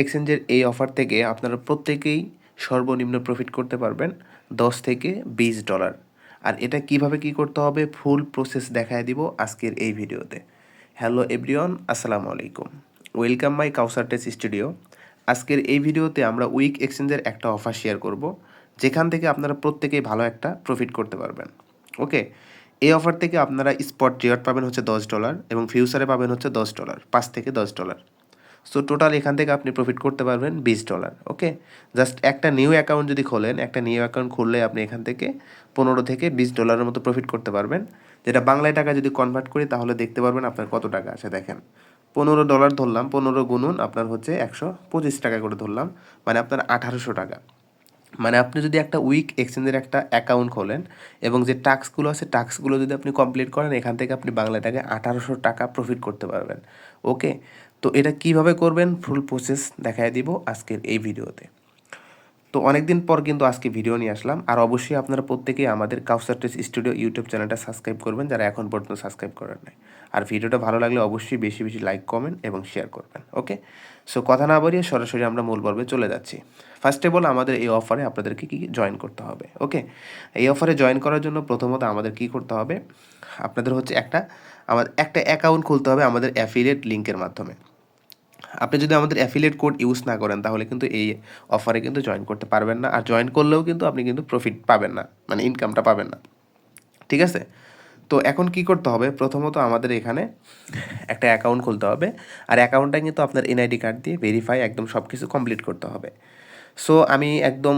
এক্সচেঞ্জের এই অফার থেকে আপনারা প্রত্যেকেই সর্বনিম্ন প্রফিট করতে পারবেন দশ থেকে বিশ ডলার আর এটা কীভাবে কি করতে হবে? ফুল প্রসেস দেখায় দিব আজকের এই ভিডিওতে। হ্যালো এভরিওয়ান আসসালামু আলাইকুম। ওয়েলকাম মাই কাউসার টেস স্টুডিও আজকের এই ভিডিওতে আমরা উইক এক্সচেঞ্জের একটা অফার শেয়ার করব, যেখান থেকে আপনারা প্রত্যেকেই ভালো একটা প্রফিট করতে পারবেন। ওকে এই অফার থেকে আপনারা স্পট রিওয়ার্ড পাবেন হচ্ছে দশ ডলার এবং ফিউচারে পাবেন হচ্ছে দশ ডলার পাঁচ থেকে দশ ডলার সো টোটাল এখান থেকে আপনি প্রফিট করতে পারবেন বিশ ডলার ওকে জাস্ট একটা নিউ অ্যাকাউন্ট যদি খোলেন, একটা নিউ অ্যাকাউন্ট খুললে আপনি এখান থেকে পনেরো থেকে বিশ ডলারের মতো প্রফিট করতে পারবেন। যেটা বাংলায় টাকা যদি কনভার্ট করি, তাহলে দেখতে পারবেন আপনার কত টাকা আছে, দেখেন। পনেরো ডলার ধরলাম, পনেরো গুণুন আপনার হচ্ছে একশো পঁচিশ টাকা করে ধরলাম মানে আপনার আঠারোশো টাকা। মানে আপনি যদি একটা উইক এক্সচেঞ্জের একটা অ্যাকাউন্ট খোলেন, এবং যে টাস্কগুলো আছে টাস্কগুলো যদি আপনি কমপ্লিট করেন, এখান থেকে আপনি বাংলা টাকায় আঠারোশো টাকা প্রফিট করতে পারবেন ওকে তো এটা কীভাবে করবেন? ফুল প্রসেস দেখায় দিব আজকের এই ভিডিওতে। তো অনেকদিন পর কিন্তু আজকে ভিডিও নিয়ে আসলাম। আর অবশ্যই আপনারা প্রত্যেকেই আমাদের কাউসার টেস স্টুডিও ইউটিউব চ্যানেলটা সাবস্ক্রাইব করবেন যারা এখন পর্যন্ত সাবস্ক্রাইব করেন নাই। আর ভিডিওটা ভালো লাগলে অবশ্যই বেশি বেশি লাইক কমেন্ট এবং শেয়ার করবেন ওকে সো কথা না বাড়িয়ে সরাসরি আমরা মূল পর্বে চলে যাচ্ছি। ফার্স্ট অফ অল আমাদের এই অফারে আপনাদেরকে কী জয়েন করতে হবে ওকে এই অফারে জয়েন করার জন্য প্রথমত আমাদের কি করতে হবে? আপনাদের হচ্ছে একটা, আমাদের একটা অ্যাকাউন্ট খুলতে হবে আমাদের অ্যাফিলিয়েট লিঙ্কের মাধ্যমে। আপনি যদি আমাদের অ্যাফিলিয়েট কোড ইউজ না করেন, তাহলে কিন্তু এই অফারে কিন্তু জয়েন করতে পারবেন না। আর জয়েন করলেও কিন্তু আপনি কিন্তু প্রফিট পাবেন না মানে ইনকামটা পাবেন না। ঠিক আছে? তো এখন কি করতে হবে? প্রথমত আমাদের এখানে একটা অ্যাকাউন্ট খুলতে হবে। আর অ্যাকাউন্টটা কিন্তু আপনার এনআইডি কার্ড দিয়ে ভেরিফাই একদম সব কিছু কমপ্লিট করতে হবে। সো আমি একদম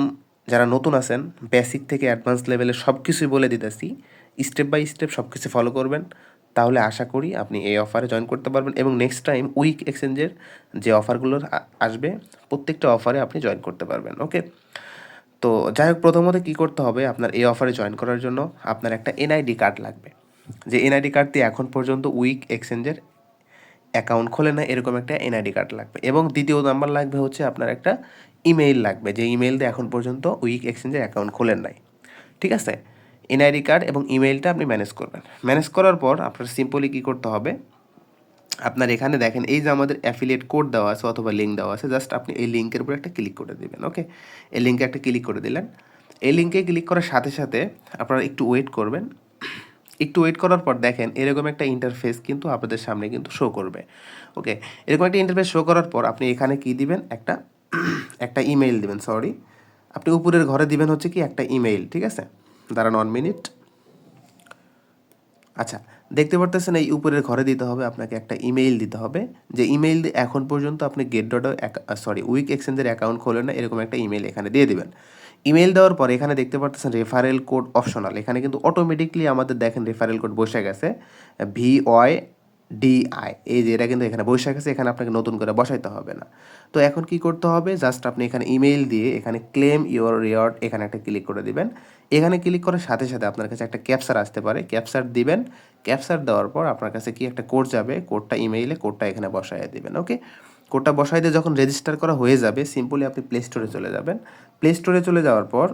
যারা নতুন আছেন বেসিক থেকে অ্যাডভান্স লেভেলে সব কিছুই বলে দিতেছি। স্টেপ বাই স্টেপ সব কিছু ফলো করবেন। তাহলে আশা করি আপনি এই অফারে জয়েন করতে পারবেন এবং নেক্সট টাইম উইক এক্সচেঞ্জের যে অফারগুলো আসবে, প্রত্যেকটা অফারে আপনি জয়েন করতে পারবেন ওকে তো যাই হোক, প্রথমত কী করতে হবে আপনার এই অফারে জয়েন করার জন্য আপনার একটা এনআইডি কার্ড লাগবে। যে এনআইডি কার্ড দিয়ে এখন পর্যন্ত উইক এক্সচেঞ্জের অ্যাকাউন্ট খোলে না, এরকম একটা এনআইডি কার্ড লাগবে। এবং দ্বিতীয় নাম্বার লাগবে হচ্ছে আপনার একটা ইমেইল লাগবে, যে ইমেইল দিয়ে এখন পর্যন্ত উইক এক্সচেঞ্জের অ্যাকাউন্ট খোলেন নাই। ঠিক আছে? এনআইডি কার্ড এবং ইমেইলটা আপনি ম্যানেজ করবেন। ম্যানেজ করার পর আপনার সিম্পলি কী করতে হবে? আপনার এখানে দেখেন, এই যে আমাদের অ্যাফিলিয়েট কোড দেওয়া আছে অথবা লিঙ্ক দেওয়া আছে জাস্ট আপনি এই লিঙ্কের উপর একটা ক্লিক করে দেবেন ওকে এই লিঙ্কে একটা ক্লিক করে দিলেন। এই লিঙ্কে ক্লিক করার সাথে সাথে আপনারা একটু ওয়েট করবেন। একটু ওয়েট করার পর দেখেন, এরকম একটা ইন্টারফেস কিন্তু আপনাদের সামনে কিন্তু শো করবে ওকে এরকম একটা ইন্টারফেস শো করার পর আপনি এখানে কি দিবেন? একটা একটা ইমেইল দিবেন সরি আপনি উপরের ঘরে দিবেন হচ্ছে কি একটা ইমেইল ঠিক আছে? দাঁড়ান ওয়ান মিনিট আচ্ছা দেখতে পারতেছেন এই উপরের ঘরে দিতে হবে আপনাকে একটা ইমেইল দিতে হবে। যে ইমেইল এখন পর্যন্ত আপনি গেট ডট সরি উইক এক্সচেঞ্জের অ্যাকাউন্ট খোলেন না, এরকম একটা ইমেইল এখানে দিয়ে দেবেন। ইমেইল দেওয়ার পর এখানে দেখতে পাচ্ছেন রেফারেল কোড অপশনাল এখানে কিন্তু অটোমেটিকলি আমাদের দেখেন রেফারেল কোড বসে গেছে। ভি ওয়াই ডিআই এই যে এটা কিন্তু এখানে বসে গেছে, এখানে আপনাকে নতুন করে বসাইতে হবে না। তো এখন কি করতে হবে? জাস্ট আপনি এখানে ইমেইল দিয়ে এখানে ক্লেম ইউর রিওয়ার্ড এখানে একটা ক্লিক করে দিবেন। এখানে ক্লিক করার সাথে সাথে আপনার কাছে একটা ক্যাপসার আসতে পারে। ক্যাপসার দিবেন। ক্যাপসার দেওয়ার পর আপনার কাছে কি একটা কোড যাবে? কোডটা ইমেইলে কোডটা এখানে বসাই দিবেন ওকে কোডটা বসাই দিয়ে যখন রেজিস্টার করা হয়ে যাবে সিম্পলি আপনি প্লে স্টোরে চলে যাবেন। প্লে স্টোরে চলে যাওয়ার পর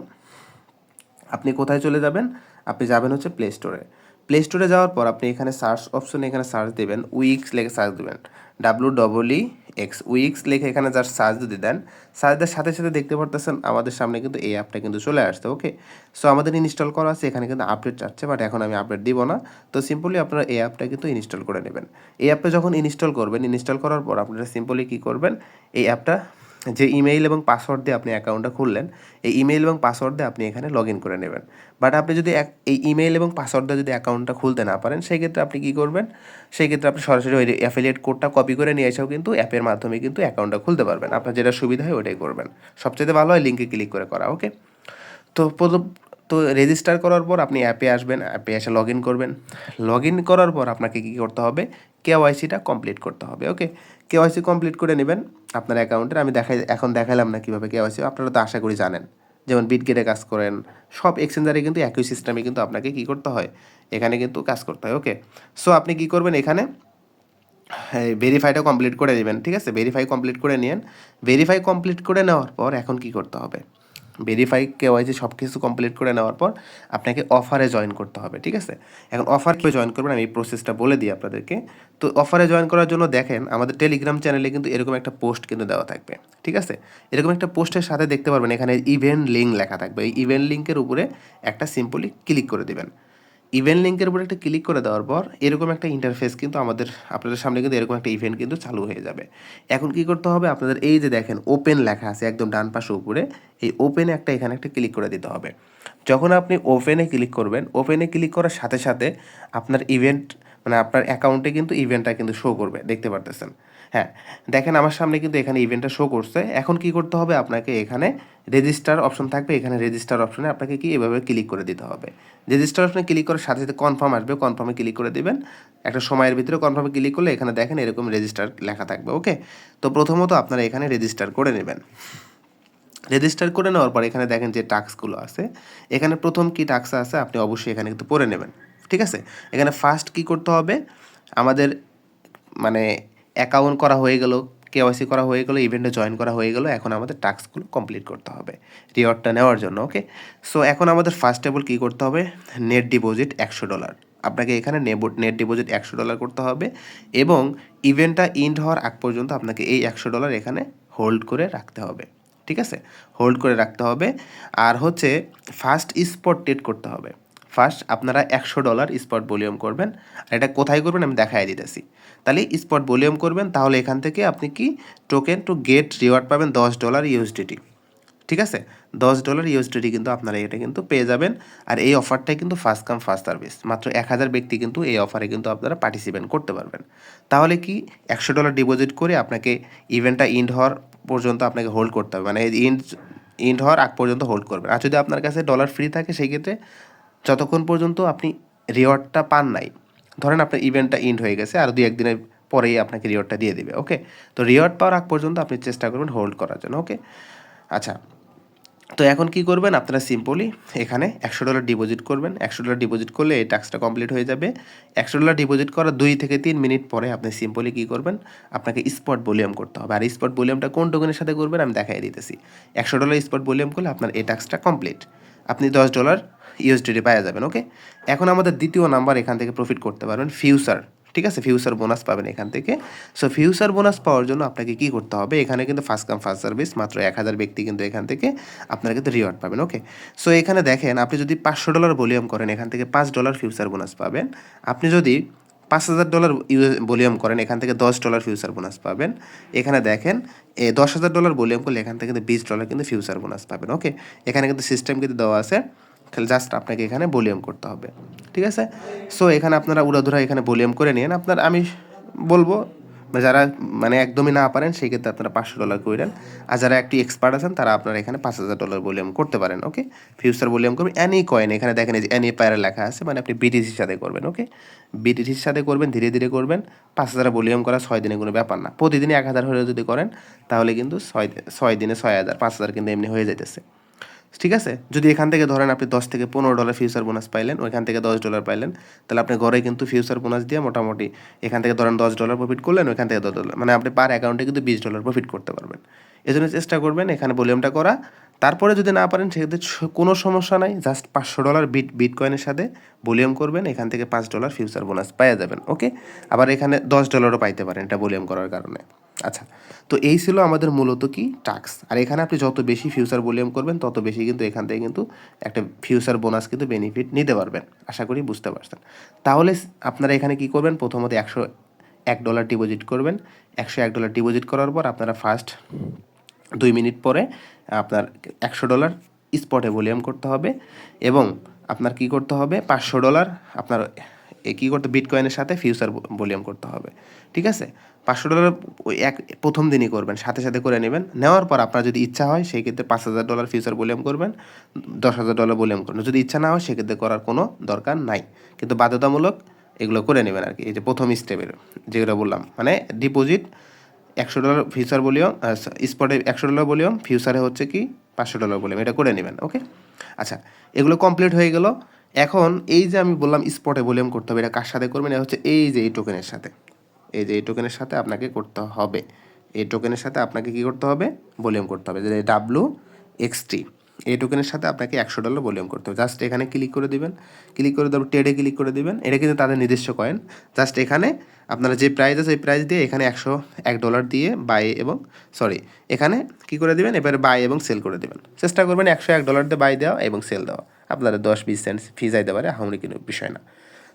আপনি কোথায় চলে যাবেন? আপনি যাবেন হচ্ছে প্লে স্টোরে প্লে স্টোরে যাওয়ার পর আপনি এখানে সার্চ অপশনে এখানে সার্চ দেবেন উইক্স লেখে সার্চ দেবেন। W double E X Weex লিখে এখানে যার সার্চ যদি দেন সার্চ দেওয়ার সাথে সাথে দেখতে পারতেছেন আমাদের সামনে কিন্তু এই অ্যাপটা কিন্তু চলে আসছে ওকে সো আমাদের ইনস্টল করা আছে, এখানে কিন্তু আপডেট চাচ্ছে বাট এখন আমি আপডেট দিব না। তো সিম্পলি আপনারা এই অ্যাপটা কিন্তু ইনস্টল করে নেবেন। এই অ্যাপটা যখন ইনস্টল করবেন ইনস্টল করার পর আপনারা সিম্পলি কী করবেন? এই অ্যাপটা যে ইমেইল এবং পাসওয়ার্ড দিয়ে আপনি অ্যাকাউন্টটা খুললেন, এই ইমেইল এবং পাসওয়ার্ড দিয়ে আপনি এখানে লগ ইন করে নেবেন। বাট আপনি যদি এই ইমেইল এবং পাসওয়ার্ড দিয়ে যদি অ্যাকাউন্টটা খুলতে না পারেন সেই ক্ষেত্রে আপনি কী করবেন? সেই ক্ষেত্রে আপনি সরাসরি ওই অ্যাফিলিয়েট কোডটা কপি করে নিয়ে এসেও কিন্তু অ্যাপের মাধ্যমে কিন্তু অ্যাকাউন্টটা খুলতে পারবেন। আপনার যেটা সুবিধা হয় ওটাই করবেন। সবচেয়ে ভালো হয় লিঙ্কে ক্লিক করে করা ওকে তো তো রেজিস্টার করার পর আপনি অ্যাপে আসবেন, অ্যাপে এসে লগ ইন করবেন। লগ ইন করার পর আপনাকে কী করতে হবে? কেওয়াইসিটা কমপ্লিট করতে হবে ওকে কেওয়াইসি কমপ্লিট করে নেবেন। আপনার অ্যাকাউন্টের, আমি দেখাই, এখন দেখালাম না কীভাবে কেওয়াইসি আপনারা তো আশা করি জানেন। যেমন বিটগেটে কাজ করেন, সব এক্সচেঞ্জারে কিন্তু একই সিস্টেমে কিন্তু আপনাকে কী করতে হয়, এখানে কিন্তু কাজ করতে হয় ওকে সো আপনি কী করবেন এখানে? ভেরিফাইটা কমপ্লিট করে নেবেন, ঠিক আছে? ভেরিফাই কমপ্লিট করে নিন ভেরিফাই কমপ্লিট করে নেওয়ার পর এখন কি করতে হবে? ভেরিফাই কেওয়াইসি সব কিছু কমপ্লিট করে নেওয়ার পর আপনাকে অফারে জয়েন করতে হবে, ঠিক আছে? এখন অফার কেউ জয়েন করবেন? আমি এই প্রসেসটা বলে দিই আপনাদেরকে। তো অফারে জয়েন করার জন্য দেখেন, আমাদের টেলিগ্রাম চ্যানেলে কিন্তু এরকম একটা পোস্ট কিন্তু দেওয়া থাকবে, ঠিক আছে? এরকম একটা পোস্টের সাথে দেখতে পারবেন, এখানে ইভেন্ট লিঙ্ক লেখা থাকবে। এই ইভেন্ট লিঙ্কের উপরে একটা সিম্পলি ক্লিক করে দিবেন। ইভেন্ট লিঙ্কের উপর একটা ক্লিক করে দেওয়ার পর এরকম একটা ইন্টারফেস কিন্তু আমাদের, আপনাদের সামনে কিন্তু এরকম একটা ইভেন্ট কিন্তু চালু হয়ে যাবে। এখন কি করতে হবে? আপনাদের এই যে দেখেন ওপেন লেখা আছে একদম ডান পাশে উপরে, এই ওপেনে একটা এখানে একটা ক্লিক করে দিতে হবে। যখন আপনি ওপেনে ক্লিক করবেন ওপেনে ক্লিক করার সাথে সাথে আপনার ইভেন্ট মানে আপনার অ্যাকাউন্টে কিন্তু ইভেন্টটা কিন্তু শো করবে, দেখতে পারতেছেন। হ্যাঁ দেখেন আমার সামনে কিন্তু এখানে ইভেন্টটা শো করছে। এখন কি করতে হবে? আপনাকে এখানে রেজিস্টার অপশন থাকবে। এখানে রেজিস্টার অপশনে আপনাকে কি এভাবে ক্লিক করে দিতে হবে। রেজিস্টার অপশনে ক্লিক করার সাথে সাথে কনফার্ম আসবে। কনফার্মে ক্লিক করে দেবেন। একটা সময়ের ভিতরে কনফার্মে ক্লিক করলে এখানে দেখেন এরকম রেজিস্টার লেখা থাকবে ওকে তো প্রথমত আপনারা এখানে রেজিস্টার করে নেবেন। রেজিস্টার করে নেওয়ার পর এখানে দেখেন যে টাস্কগুলো আছে। এখানে প্রথম কি টাস্ক আছে আপনি অবশ্যই এখানে কিন্তু পড়ে নেবেন, ঠিক আছে? এখানে ফার্স্ট কি করতে হবে? আমাদের মানে অ্যাকাউন্ট করা হয়ে গেল কেওয়াইসি করা হয়ে গেলো ইভেন্টে জয়েন করা হয়ে গেলো, এখন আমাদের টাস্কগুলো কমপ্লিট করতে হবে রিওয়ার্ডটা নেওয়ার জন্য ওকে সো এখন আমাদের ফার্স্ট টেবল কী করতে হবে? নেট ডিপোজিট একশো ডলার আপনাকে এখানে নেট ডিপোজিট একশো ডলার করতে হবে এবং ইভেন্টটা ইন্ড হওয়ার আগ পর্যন্ত আপনাকে এই একশো ডলার এখানে হোল্ড করে রাখতে হবে, ঠিক আছে? হোল্ড করে রাখতে হবে, আর হচ্ছে ফার্স্ট স্পট ডেট করতে হবে। ফার্স্ট আপনারা একশো ডলার স্পট ভলিউম করবেন, আর এটা কোথায় করবেন আমি দেখাই দিতেছি। তাহলে স্পট ভলিউম করবেন, তাহলে এখান থেকে আপনি কি টোকেন টু গেট রিওয়ার্ড পাবেন দশ ডলার ইউএসডিটি ঠিক আছে? দশ ডলার ইউএসডিটি কিন্তু আপনারা এটা কিন্তু পেয়ে যাবেন, আর এই অফারটাই কিন্তু ফার্স্ট কাম ফার্স্ট সার্ভিস মাত্র এক হাজার ব্যক্তি কিন্তু এই অফারে কিন্তু আপনারা পার্টিসিপেট করতে পারবেন। তাহলে কি একশো ডলার ডিপোজিট করে আপনাকে ইভেন্টটা ইন্ড হওয়ার পর্যন্ত আপনাকে হোল্ড করতে হবে। মানে ইন্ড ইন্ড হওয়ার আগ পর্যন্ত হোল্ড করবেন। আর যদি আপনার কাছে ডলার ফ্রি থাকে, সেই ক্ষেত্রে যতক্ষণ পর্যন্ত আপনি রিওয়ার্ডটা পান নাই, ধরেন আপনার ইভেন্টটা ইন্ড হয়ে গেছে, আর দুই একদিনের পরেই আপনাকে রিওয়ার্ডটা দিয়ে দেবে ওকে তো রিওয়ার্ড পাওয়ার আগ পর্যন্ত আপনি চেষ্টা করবেন হোল্ড করার জন্য ওকে আচ্ছা তো এখন কি করবেন? আপনারা সিম্পলি এখানে একশো ডলার ডিপোজিট করবেন। একশো ডলার ডিপোজিট করলে এই টাস্কটা কমপ্লিট হয়ে যাবে। একশো ডলার ডিপোজিট করার দুই থেকে তিন মিনিট পরে আপনি সিম্পলি কী করবেন? আপনাকে স্পট ভলিউম করতে হবে। আর স্পট ভলিউমটা কোন টোকেনের সাথে করবেন? আমি দেখাই দিতেছি। একশো ডলার স্পট ভলিউম করলে আপনার এই টাস্কটা কমপ্লিট আপনি দশ ডলার ইউএসডিটি পাওয়া যাবেন ওকে এখন আমাদের দ্বিতীয় নাম্বার এখান থেকে প্রফিট করতে পারবেন ফিউচার ঠিক আছে? ফিউচার বোনাস পাবেন এখান থেকে। সো ফিউচার বোনাস পাওয়ার জন্য আপনাকে কি করতে হবে? এখানে কিন্তু ফার্স্ট কাম ফার্স্ট সার্ভিস মাত্র এক হাজার ব্যক্তি কিন্তু এখান থেকে আপনারা কিন্তু রিওয়ার্ড পাবেন ওকে সো এখানে দেখেন, আপনি যদি পাঁচশো ডলার ভলিউম করেন, এখান থেকে পাঁচ ডলার ফিউচার বোনাস পাবেন। আপনি যদি পাঁচ হাজার ডলার ভলিউম করেন, এখান থেকে দশ ডলার ফিউচার বোনাস পাবেন। এখানে দেখেন, এ দশ হাজার ডলার ভলিউম করলে এখান থেকে কিন্তু বিশ ডলার কিন্তু ফিউচার বোনাস পাবেন ওকে এখানে কিন্তু সিস্টেম কিন্তু দেওয়া আছে। খালি জাস্ট আপনাকে এখানে ভলিউম করতে হবে। ঠিক আছে? সো এখানে আপনারা উড়াধুরা এখানে ভলিউম করে নিন আপনার, আমি বলব, যারা মানে একদমই না পারেন, সেই ক্ষেত্রে আপনারা পাঁচশো ডলার করেন আর যারা একটি এক্সপার্ট আছেন, তারা আপনারা এখানে পাঁচ হাজার ডলার ভলিউম করতে পারেন ওকে ফিউচার ভলিউম করবেন অ্যানি কয়েন এখানে দেখেন যে অ্যানি পায়ারে লেখা আছে মানে আপনি বিটিসির সাথে করবেন ওকে বিটিসির সাথে করবেন, ধীরে ধীরে করবেন, পাঁচ হাজার ভলিউম করা ছয় দিনে কোনো ব্যাপার না। প্রতিদিনই এক হাজার হলে যদি করেন, তাহলে কিন্তু ছয় ছয় দিনে ছয় হাজার, পাঁচ হাজার কিন্তু এমনি হয়ে যাইতেছে। ঠিক আছে? যদি এখান থেকে ধরেন আপনি দশ থেকে পনেরো ডলার ফিউচার বোনাস পাইলেন, ওইখান থেকে দশ ডলার পাইলেন, তাহলে আপনি ঘরে কিন্তু ফিউচার বোনাস দিয়ে মোটামুটি এখান থেকে ধরেন দশ ডলার প্রফিট করলেন, ওইখান থেকে দশ ডলার মানে আপনি পার অ্যাকাউন্টে কিন্তু বিশ ডলার প্রফিট করতে পারবেন। এই জন্য চেষ্টা করবেন এখানে ভলিউমটা করা। তারপরে যদি না পারেন, সেক্ষেত্রে কোনো সমস্যা নাই জাস্ট পাঁচশো ডলার বিট বিট কয়েনের সাথে ভলিউম করবেন, এখান থেকে পাঁচ ডলার ফিউচার বোনাস পাওয়া যাবেন ওকে আবার এখানে দশ ডলারও পাইতে পারেন এটা ভলিউম করার কারণে। আচ্ছা তো এই ছিল আমাদের মূলত কি টাক্স আর এখানে আপনি যত বেশি ফিউচার ভলিউম করবেন, তত বেশি কিন্তু এখান থেকে কিন্তু একটা ফিউচার বোনাস কিন্তু বেনিফিট নিতে পারবেন। আশা করি বুঝতে পারছেন। তাহলে আপনারা এখানে কি করবেন? প্রথমত একশো এক ডলার ডিপোজিট করবেন। একশো এক ডলার ডিপোজিট করার পর আপনারা ফার্স্ট দুই মিনিট পরে আপনার একশো ডলার স্পটে ভলিউম করতে হবে এবং আপনার কি করতে হবে? পাঁচশো ডলার আপনার কী করতে বিটকয়েনের সাথে ফিউচার ভলিউম করতে হবে। ঠিক আছে? পাঁচশো ডলার ওই এক, প্রথম দিনই করবেন, সাথে সাথে করে নেবেন। নেওয়ার পর আপনার যদি ইচ্ছা হয়, সেই ক্ষেত্রে পাঁচ হাজার ডলার ফিউচার ভলিউম করবেন, দশ হাজার ডলার ভলিউম করবেন। যদি ইচ্ছা না হয় সেক্ষেত্রে করার কোনো দরকার নাই। কিন্তু বাধ্যতামূলক এগুলো করে নেবেন আর কি। এই যে প্রথম স্টেপের যেগুলো বললাম মানে ডিপোজিট একশো ডলার ফিউচার ভলিউম স্পটে একশো ডলার ভলিউম ফিউচারে হচ্ছে কি পাঁচশো ডলার ভলিউম এটা করে নেবেন ওকে আচ্ছা এগুলো কমপ্লিট হয়ে গেল। এখন এই যে আমি বললাম স্পটে ভলিউম করতে হবে, এটা কার সাথে করবেন? এটা হচ্ছে এই যে এই টোকেনের সাথে। এই যে এই টোকেনের সাথে আপনাকে করতে হবে। এই টোকেনের সাথে আপনাকে কি করতে হবে? ভলিউম করতে হবে। যে ডাব্লু এক্স টি এই টোকেনের সাথে আপনাকে একশো ডলার ভলিউম করতে হবে। জাস্ট এখানে ক্লিক করে দিবেন। ক্লিক করে তারপর টেডে ক্লিক করে দিবেন। এটা কিন্তু তাদের নিজস্ব কয়েন জাস্ট এখানে আপনারা যে প্রাইস আছে, এই প্রাইস দিয়ে এখানে একশো এক ডলার দিয়ে বাই এবং সরি এখানে কি করে দিবেন? এবারে বাই এবং সেল করে দিবেন। চেষ্টা করবেন একশো এক ডলার দিয়ে বাই দেওয়া এবং সেল দেওয়া। আপনারা দশ বিশ সেন্ট ফি যাইতে পারে হামরি কোনো বিষয় না।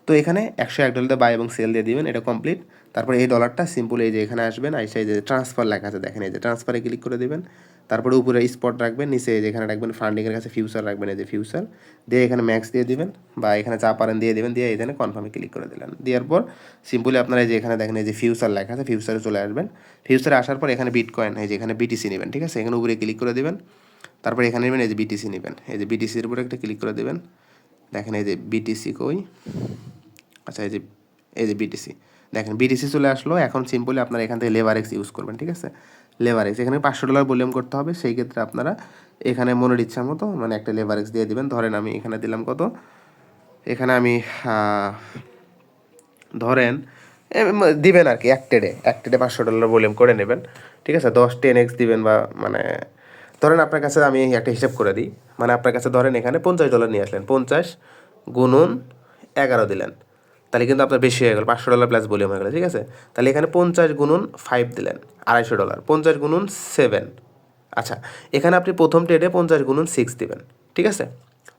তো এখানে একশো এক ডলার বাই এবং সেল দিয়ে দিবেন, এটা কমপ্লিট তারপরে এই ডলারটা সিম্পল এই যে এখানে আসবেন আইসা এই যে ট্রান্সফার লেখা আছে, দেখেন এই যে ট্রান্সফারে ক্লিক করে দেবেন। তারপরে উপরে স্পট রাখবেন, নিচে এই যে এখানে রাখবেন ফান্ডিংয়ের কাছে ফিউচার রাখবেন, এই যে ফিউচার দিয়ে এখানে ম্যাক্স দিয়ে দিবেন, বা এখানে চা পারেন দিয়ে দিবেন, দিয়ে এখানে কনফার্মে ক্লিক করে দিলেন। দেওয়ার পর সিম্পলি আপনারা এই যে এখানে দেখেন এই যে ফিউচার লেখা আছে ফিউচারে চলে আসবেন। ফিউচারে আসার পর এখানে বিট কয়েন এই যে এখানে বিটিসি নেবেন, ঠিক আছে? এখানে উপরে ক্লিক করে দিবেন। তারপর এখানে নেবেন এই যে বিটিসি নেবেন। এই যে বিটিসির উপরে একটা ক্লিক করে দেবেন। দেখেন এই যে বিটিসি কই? আচ্ছা এই যে এই যে বিটিসি দেখেন বিটিসি চলে আসলো। এখন সিম্পলি আপনারা এখান থেকে লেবার এক্স ইউজ করবেন, ঠিক আছে? লেবার এক্স এখানে পাঁচশো ডলার ভলিউম করতে হবে। সেই ক্ষেত্রে আপনারা এখানে মনের ইচ্ছা মতো মানে একটা লেবার এক্স দিয়ে দেবেন। ধরেন আমি এখানে দিলাম কত? এখানে আমি ধরেন দিবেন আর কি, এক টেডে এক টেডে পাঁচশো ডলার ভলিউম করে নেবেন। ঠিক আছে? দশ টেন এক্স দিবেন বা মানে ধরেন আপনার কাছে আমি একটা হিসাব করে দিই। মানে আপনার কাছে ধরেন এখানে পঞ্চাশ ডলার নিয়ে আসলেন। পঞ্চাশ গুণন এগারো দিলেন। তাহলে কিন্তু আপনার বেশি হয়ে গেল, পাঁচশো ডলার প্লাস ভলিউম হয়ে গেল, ঠিক আছে? তাহলে এখানে পঞ্চাশ গুণন ফাইভ দিলেন, আড়াইশো ডলার পঞ্চাশ গুণন সেভেন আচ্ছা এখানে আপনি প্রথম ট্রেডে পঞ্চাশ গুণন সিক্স দিবেন, ঠিক আছে?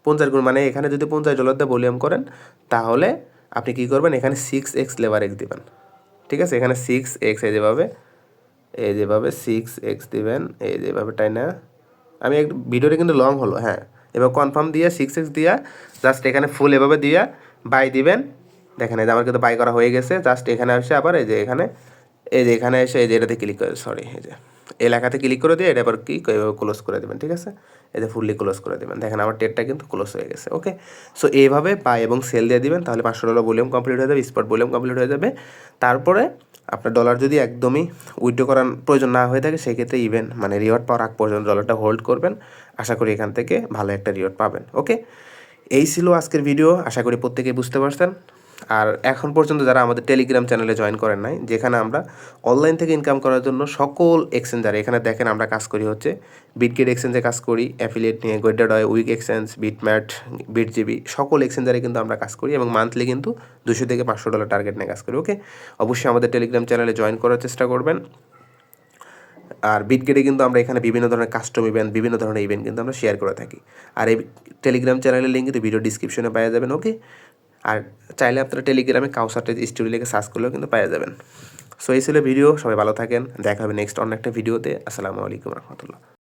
পঞ্চাশ গুণ মানে এখানে যদি পঞ্চাশ ডলার দিয়ে ভলিউম করেন, তাহলে আপনি কী করবেন? এখানে সিক্স এক্স লেবার এক্স দিবেন, ঠিক আছে? এখানে সিক্স এক্স এই যেভাবে এই যেভাবে সিক্স এক্স দিবেন, এই যেভাবে, তাই না? আমি এক ভিডিওটা কিন্তু লং হলো হ্যাঁ। এবার কনফার্ম দিয়ে সিক্স এক্স দিয়া জাস্ট এখানে ফুল এভাবে দিয়া বাই দিবেন। দেখেন এই যে আমার কিন্তু বাই করা হয়ে গেছে জাস্ট এখানে এসে আবার এই যে এখানে, এই যে এখানে এসে এই যে এটাতে ক্লিক করে সরি এই যে এলাকাতে ক্লিক করে দিয়ে এটা আবার কি এভাবে ক্লোজ করে দেবেন, ঠিক আছে? এই যে ফুললি ক্লোজ করে দেবেন। দেখেন আমার টেটটা কিন্তু ক্লোজ হয়ে গেছে ওকে সো এইভাবে বাই এবং সেল দিয়ে দিবেন, তাহলে পাঁচশো ডলার ভলিউম কমপ্লিট হয়ে যাবে স্পট ভলিউম কমপ্লিট হয়ে যাবে। তারপরে আপনার ডলার যদি একদমই উইথড্র করার প্রয়োজন না হয়ে থাকে, সেক্ষেত্রে ইভেন মানে রিওয়ার্ড পাওয়ার আগ পর্যন্ত ডলারটা হোল্ড করবেন। আশা করি এখান থেকে ভালো একটা রিওয়ার্ড পাবেন ওকে এই ছিল আজকের ভিডিও আশা করি প্রত্যেকেই বুঝতে পারছেন। আর এখন পর্যন্ত যারা আমাদের টেলিগ্রাম চ্যানেলে জয়েন করেন নাই, যেখানে আমরা অনলাইন থেকে ইনকাম করার জন্য সকল এক্সচেঞ্জার এখানে দেখেন আমরা কাজ করি হচ্ছে বিটগেট এক্সচেঞ্জে কাজ করি অ্যাফিলিয়েট নিয়ে গোয়েডাডয় উইক এক্সচেঞ্জ বিটম্যাট বিটজিবি সকল এক্সচেঞ্জারে কিন্তু আমরা কাজ করি এবং মান্থলি কিন্তু দুশো থেকে পাঁচশো ডলার টার্গেট নিয়ে কাজ করি ওকে অবশ্যই আমাদের টেলিগ্রাম চ্যানেলে জয়েন করার চেষ্টা করবেন। আর বিটগেটে কিন্তু আমরা এখানে বিভিন্ন ধরনের কাস্টম ইভেন্ট বিভিন্ন ধরনের ইভেন্ট কিন্তু আমরা শেয়ার করে থাকি। আর এই টেলিগ্রাম চ্যানেলের লিঙ্ক কিন্তু ভিডিও ডিসক্রিপশনে পাওয়া যাবেন ওকে আর চাইলে আপনারা টেলিগ্রামে কাউসার্টেজ স্টুডিও লিখে সার্চ করলেও কিন্তু পাওয়া যাবেন। সো এই ছিল ভিডিও সবাই ভালো থাকেন। দেখা হবে নেক্সট অন্য একটা ভিডিওতে আসসালামু আলাইকুম রহমতুল্লাহ।